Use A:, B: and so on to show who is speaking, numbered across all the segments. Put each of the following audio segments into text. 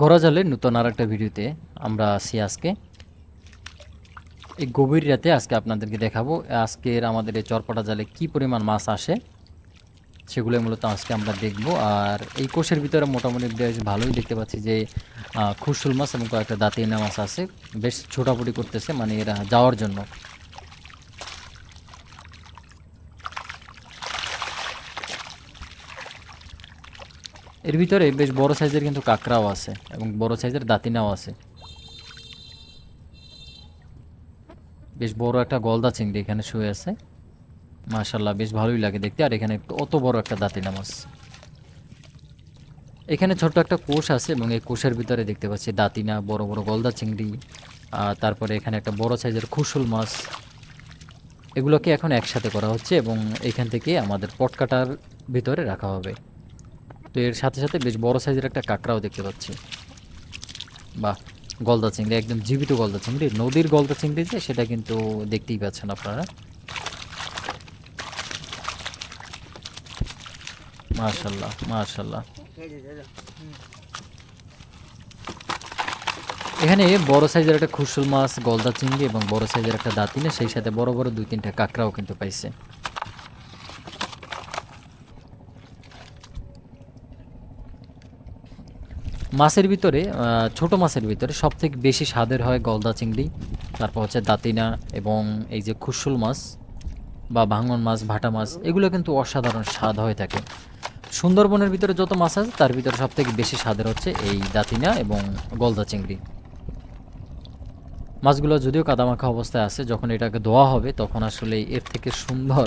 A: ঘোরা জালের নতুন আর একটা ভিডিওতে আমরা আছি আজকে। এই গভীর রাতে আজকে আপনাদেরকে দেখাবো আজকের আমাদের এই চরপাটা জালে কি পরিমাণ মাছ আসে সেগুলো মূলত আজকে আমরা দেখব। আর এই কোষের ভিতরে মোটামুটি বেশ ভালোই দেখতে পাচ্ছি যে খুশুল মাছ এবং কয়েকটা দাঁতিনা মাছ আছে, বেশ ছোটাপুটি করতেছে মানে এরা যাওয়ার জন্য। এর ভিতরে বেশ বড় সাইজের কিন্তু কাঁকড়াও আছে এবং বড় সাইজের দাঁতিনাও আছে। বেশ বড় একটা গলদা চিংড়ি এখানে শুয়ে আছে। মাশাল্লাহ বেশ ভালোই লাগে দেখতে। আর এখানে অত বড় একটা দাঁতিনা মাছ। এখানে ছোট্ট একটা কোষ আছে এবং এই কোষের ভিতরে দেখতে পাচ্ছি দাঁতিনা, বড় বড় গলদা চিংড়ি তারপরে এখানে একটা বড় সাইজের খুশুল মাছ। এগুলোকে এখন একসাথে করা হচ্ছে এবং এখান থেকে আমাদের পটকাটার ভিতরে রাখা হবে। তো এর সাথে সাথে বেশ বড় সাইজের একটা কাঁকড়াও দেখতে পাচ্ছি। বাহ, গলদা চিংড়ি, একদম জীবিত গলদা চিংড়ি। নদীর গলদা চিংড়ি যে, সেটা কিন্তু দেখতেই পাচ্ছেন আপনারা। মার্শাল্লাহ মার্শাল্লাহ এখানে বড় সাইজের একটা খুশুল মাছ, গলদা চিংড়ি এবং বড় সাইজের একটা দাঁতিনে, সেই সাথে বড় বড় দুই তিনটা কাঁকড়াও কিন্তু পাইছে। মাছের ভিতরে ছোট মাছের ভিতরে সব থেকে বেশি স্বাদের হয় গলদা চিংড়ি, তারপর হচ্ছে দাঁতিনা এবং এই যে খুসুল মাছ বা ভাঙন মাছ, ভাটা মাছ, এগুলো কিন্তু অসাধারণ স্বাদ হয়ে থাকে। সুন্দরবনের ভিতরে যত মাছ আছে, তার ভিতরে সব থেকে বেশি স্বাদের হচ্ছে এই দাঁতিনা এবং গলদা চিংড়ি। মাছগুলো যদিও কাদামাখা অবস্থায় আছে, যখন এটাকে ধোয়া হবে, তখন আসলে এর থেকে সুন্দর,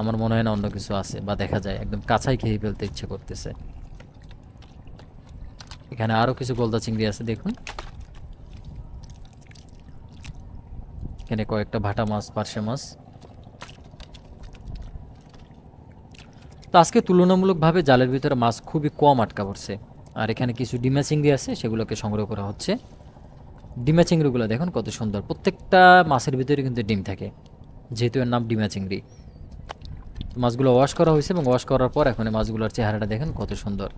A: আমার মনে হয় না অন্য কিছু আছে বা দেখা যায়, একদম কাঁচাই খেয়ে ফেলতে ইচ্ছে করতেছে। এখানে আরও কিছু গলদা চিংড়ি আছে, দেখুন। এখানে কয়েকটা ভাটা মাছ, পার্শে মাছ। তো আজকে তুলনামূলকভাবে জালের ভিতরে মাছ খুবই কম আটকা পড়ছে। আর এখানে কিছু ডিমা চিংড়ি আছে, সেগুলোকে সংগ্রহ করা হচ্ছে। ডিমা চিংড়িগুলো দেখুন কত সুন্দর। প্রত্যেকটা মাছের ভিতরে কিন্তু ডিম থাকে, যেহেতু এর নাম ডিমা চিংড়ি। মাছগুলো ওয়াশ করা হয়েছে এবং ওয়াশ করার পর এখন মাছগুলোর চেহারাটা দেখেন কত সুন্দর।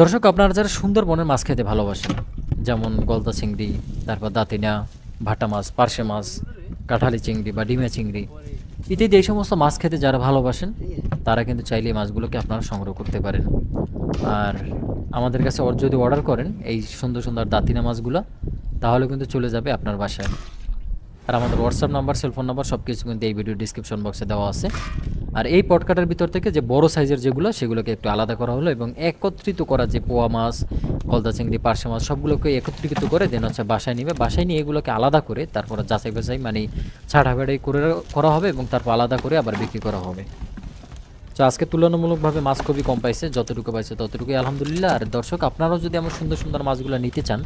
A: দর্শক, আপনারা যারা সুন্দরবনের মাছ খেতে ভালোবাসেন, যেমন গলদা চিংড়ি, তারপর দাঁতিনা, ভাটা মাছ, পার্শে মাছ, কাঁঠালি চিংড়ি বা ডিমা চিংড়ি, ইত্যাদি এই সমস্ত মাছ খেতে যারা ভালোবাসেন, তারা কিন্তু চাইলে মাছগুলোকে আপনারা সংগ্রহ করতে পারেন। আর আমাদের কাছে যদি অর্ডার করেন, এই সুন্দর সুন্দর দাঁতিনা মাছগুলো, তাহলে কিন্তু চলে যাবে আপনার বাসায়। আর আমাদের হোয়াটসঅ্যাপ নাম্বার সেলফোন নাম্বার সব কিছু কিন্তু এই ভিডিও ডিসক্রিপশন বক্সে দেওয়া আছে। আর এই পটকাটার ভিতর থেকে যে বড় সাইজের যেগুলো, সেগুলোকে একটু আলাদা করা হলো এবং একত্রিত করা যে পোয়া মাছ কলদা চিংড়ি, পার্শে মাছ, সবগুলোকে একত্রিত করে দেন হচ্ছে বাসায় নিবে। বাসায় নিয়ে এগুলোকে আলাদা করে তারপরে যাচাই বাছাই মানে ছাড়াবাড়াই করে করা হবে এবং তারপর আলাদা করে আবার বিক্রি করা হবে। তো আজকে তুলনামূলকভাবে মাছ খুবই কম পাইছে, যতটুকু পাইছে ততটুকুই আলহামদুলিল্লাহ। আর দর্শক, আপনারাও যদি এমন সুন্দর সুন্দর মাছগুলো নিতে চান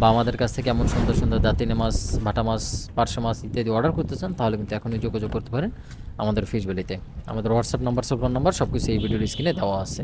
A: বা আমাদের কাছ থেকে এমন সুন্দর সুন্দর দাঁতিনে মাছ ভাটা মাছ পার্শে মাছ ইত্যাদি অর্ডার করতে চান, তাহলে কিন্তু এখনই যোগাযোগ করতে পারেন আমাদের ফিজবেলিতে আমাদের হোয়াটসঅ্যাপ নাম্বার সব নাম্বার সব কিছু এই ভিডিওর স্ক্রিনে দেওয়া আছে।